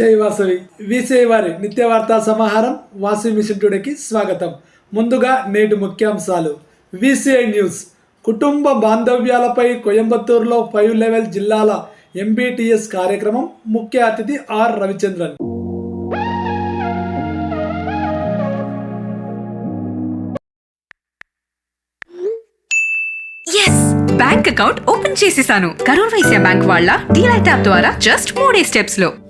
Vasavi. VCI వారి నిత్య వార్తా సమాహారం వాసవి మిషన్ టుడేకి స్వాగతం. ముందుగా నేటి ముఖ్యాంశాలు. VCI news. కుటుంబ బాంధవ్యాలపై కోయంబత్తూరులో ఫైవ్ లెవెల్ జిల్లాల ఎంబీటీఎస్ కార్యక్రమం ముఖ్య అతిథి R Ravichandran. Yes bank account open చేసేసాను. కరూర్ వైశ్య బ్యాంక్ వాళ్ళ డీలైట్ యాప్ ద్వారా జస్ట్ మూడే స్టెప్స్లో.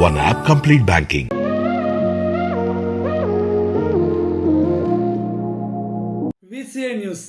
One app complete banking. VCI news.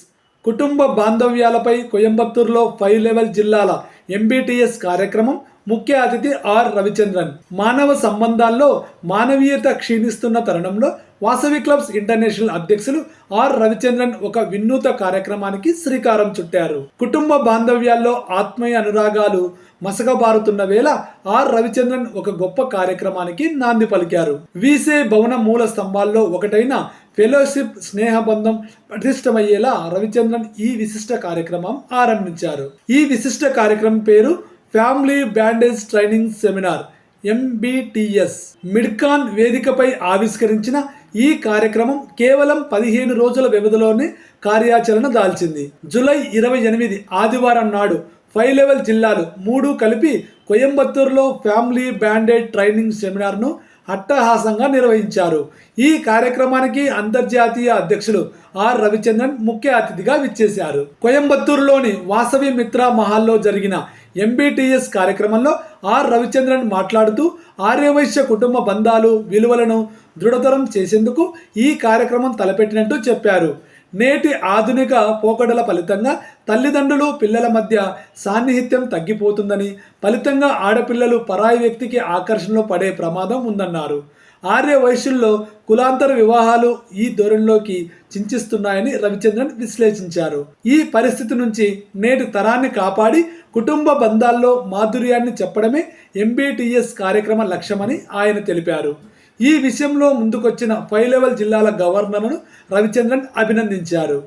కుటుంబ బాంధవ్యాలపై కోయంబత్తూరులో ఫైవ్ లెవెల్ జిల్లాల ఎంబీటీఎస్ కార్యక్రమం ముఖ్య అతిథి ఆర్ రవిచంద్రన్. మానవ సంబంధాల్లో మానవీయత క్షీణిస్తున్న తరుణంలో వాసవి క్లబ్స్ ఇంటర్నేషనల్ అధ్యక్షులు ఆర్ రవిచంద్రన్ ఒక వినూత కార్యక్రమానికి శ్రీకారం చుట్టారు. కుటుంబ బాంధవ్యాల్లో ఆత్మీయ అనురాగాలు మసకబారుతున్న వేళ ఆర్ రవిచంద్రన్ ఒక గొప్ప కార్యక్రమానికి నాంది పలికారు. వీసే భవన మూల స్తంభాల్లో ఒకటైన ఫెలోషిప్ స్నేహబంధం పటిష్టమయ్యేలా రవిచంద్రన్ ఈ విశిష్ట కార్యక్రమం ఆరంభించారు. ఈ విశిష్ట కార్యక్రమం పేరు family bandage training seminar MBTS Midcon వేదికపై ఆవిష్కరించిన ఈ కార్యక్రమం కేవలం పదిహేను రోజుల వ్యవధిలోనే కార్యాచరణ దాల్చింది. జూలై ఇరవై ఎనిమిది ఆదివారం నాడు ఫైవ్ లెవెల్ జిల్లాలు మూడు కలిపి కోయంబత్తూరులో ఫ్యామిలీ బ్యాండెడ్ ట్రైనింగ్ సెమినార్ను అట్టహాసంగా నిర్వహించారు. ఈ కార్యక్రమానికి అంతర్జాతీయ అధ్యక్షులు ఆర్. రవిచంద్రన్ ముఖ్య అతిథిగా విచ్చేశారు. కోయంబత్తూరులోని వాసవి మిత్ర మహాల్లో జరిగిన ఎంబీటీఎస్ కార్యక్రమంలో ఆర్. రవిచంద్రన్ మాట్లాడుతూ ఆర్యవైశ్య కుటుంబ బంధాలు విలువలను దృఢతరం చేసేందుకు ఈ కార్యక్రమం తలపెట్టినట్టు చెప్పారు. నేటి ఆధునిక పోకడల ఫలితంగా తల్లిదండ్రులు పిల్లల మధ్య సాన్నిహిత్యం తగ్గిపోతుందని ఫలితంగా ఆడపిల్లలు పరాయి వ్యక్తికి ఆకర్షణలో పడే ప్రమాదం ఉందన్నారు. ఆర్య వయసుల్లో కులాంతర వివాహాలు ఈ ధోరణిలోకి చించిస్తున్నాయని రవిచంద్రన్ విశ్లేషించారు. ఈ పరిస్థితి నుంచి నేటి తరాన్ని కాపాడి కుటుంబ బంధాల్లో మాధుర్యాన్ని చెప్పడమే ఎంబీటీఎస్ కార్యక్రమ లక్ష్యమని ఆయన తెలిపారు. ఈ విషయంలో ముందుకొచ్చిన పై లెవెల్ జిల్లాల గవర్నర్ను రవిచంద్రన్ అభినందించారు.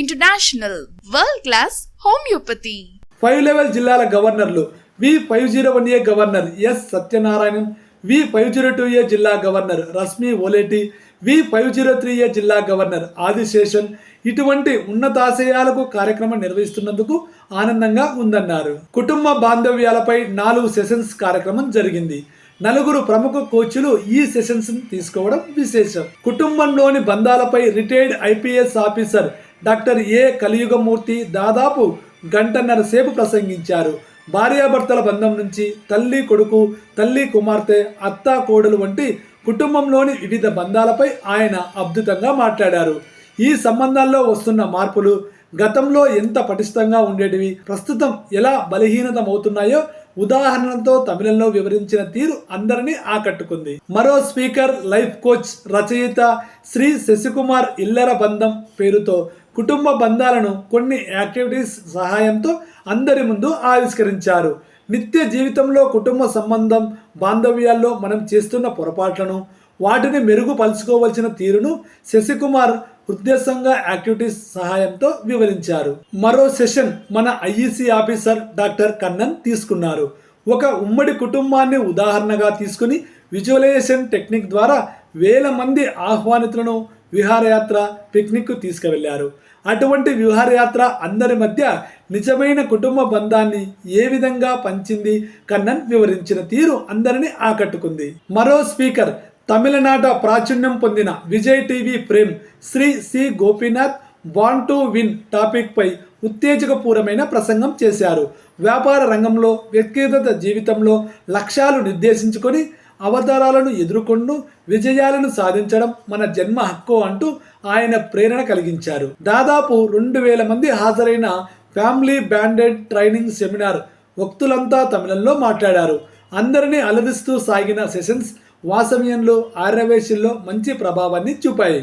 International world class homeopathy. Five level జిల్లాల గవర్నర్లు V five zero one A governor S Satyanarayanan V five zero two A జిల్లా governor Rashmi Oleti V five zero three A జిల్లా గవర్నర్ ఆదిశేషన్ ఇటువంటి ఉన్నతాశయాలకు కార్యక్రమం నిర్వహిస్తున్నందుకు ఆనందంగా ఉందన్నారు. కుటుంబ బాంధవ్యాలపై నాలుగు సెషన్స్ కార్యక్రమం జరిగింది. నలుగురు ప్రముఖ కోచ్లు ఈ సెషన్స్ తీసుకోవడం విశేషం. కుటుంబంలోని బంధాలపై retired IPS officer doctor A Kaliyugamurthy దాదాపు గంటన్నర సేపు ప్రసంగించారు. భార్యాభర్తల బంధం నుంచి తల్లి కొడుకు తల్లి కుమార్తె అత్త కోడలు వంటి కుటుంబంలోని వివిధ బంధాలపై ఆయన అద్భుతంగా మాట్లాడారు. ఈ సంబంధాల్లో వస్తున్న మార్పులు గతంలో ఎంత పటిష్టంగా ఉండేటివి ప్రస్తుతం ఎలా బలహీనతమవుతున్నాయో ఉదాహరణతో తమిళంలో వివరించిన తీరు అందరినీ ఆకట్టుకుంది. మరో స్పీకర్ లైఫ్ కోచ్ రచయిత శ్రీ శశికుమార్ ఇల్లర బంధం పేరుతో కుటుంబ బంధాలను కొన్ని యాక్టివిటీస్ సహాయంతో అందరి ముందు ఆవిష్కరించారు. నిత్య జీవితంలో కుటుంబ సంబంధం బాంధవ్యాల్లో మనం చేస్తున్న పొరపాట్లను వాటిని మెరుగుపరుచుకోవలసిన తీరును శశికుమార్ ఉద్దేశంగా యాక్టివిటీస్ సహాయంతో వివరించారు. మరో సెషన్ మన ఐఈసీ ఆఫీసర్ డాక్టర్ కన్నన్ తీసుకున్నారు. ఒక ఉమ్మడి కుటుంబాన్ని ఉదాహరణగా తీసుకుని విజువలైజేషన్ టెక్నిక్ ద్వారా వేల మంది ఆహ్వానితులను విహారయాత్ర పిక్నిక్కు తీసుకువెళ్ళారు అటువంటి విహారయాత్ర అందరి మధ్య నిజమైన కుటుంబ బంధాన్ని ఏ విధంగా పంచింది కన్నన్ వివరించిన తీరు అందరినీ ఆకట్టుకుంది. మరో స్పీకర్ తమిళనాట ప్రాచుర్యం పొందిన Vijay TV Prem Shri C Gopinath won to win టాపిక్పై ఉత్తేజకపూరమైన ప్రసంగం చేశారు. వ్యాపార రంగంలో వ్యక్తిగత జీవితంలో లక్ష్యాలు నిర్దేశించుకొని అవతారాలను ఎదుర్కొంటూ విజయాలను సాధించడం మన జన్మ హక్కు అంటూ ఆయన ప్రేరణ కలిగించారు. దాదాపు రెండు వేల మంది హాజరైన ఫ్యామిలీ బ్యాండెడ్ ట్రైనింగ్ సెమినార్ వక్తులంతా తమిళంలో మాట్లాడారు. అందరినీ అలరిస్తూ సాగిన సెషన్స్ వాసవ్యంలో ఆర్యవేశంలో మంచి ప్రభావాన్ని చూపాయి.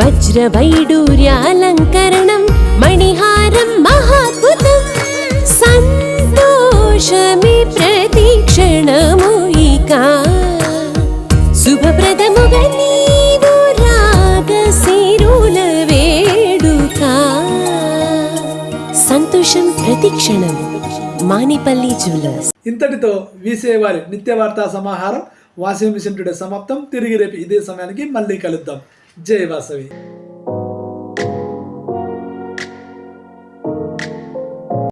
వజ్రవైడూర్యాలంకరణం మణిహారం మహాద్భుతం సంతోషమి ప్రతిక్షణము ఇక సంతోషం ప్రతిక్షణం మానిపల్లి జ్యువెలర్స్ ఇంతటితో వీసే వారి నిత్య వార్తా సమాహారం వాషింగ్ మిషన్ టుడే సమాప్తం. తిరిగి రేపు ఇదే సమయానికి మళ్ళీ కలుద్దాం. జై వాసవి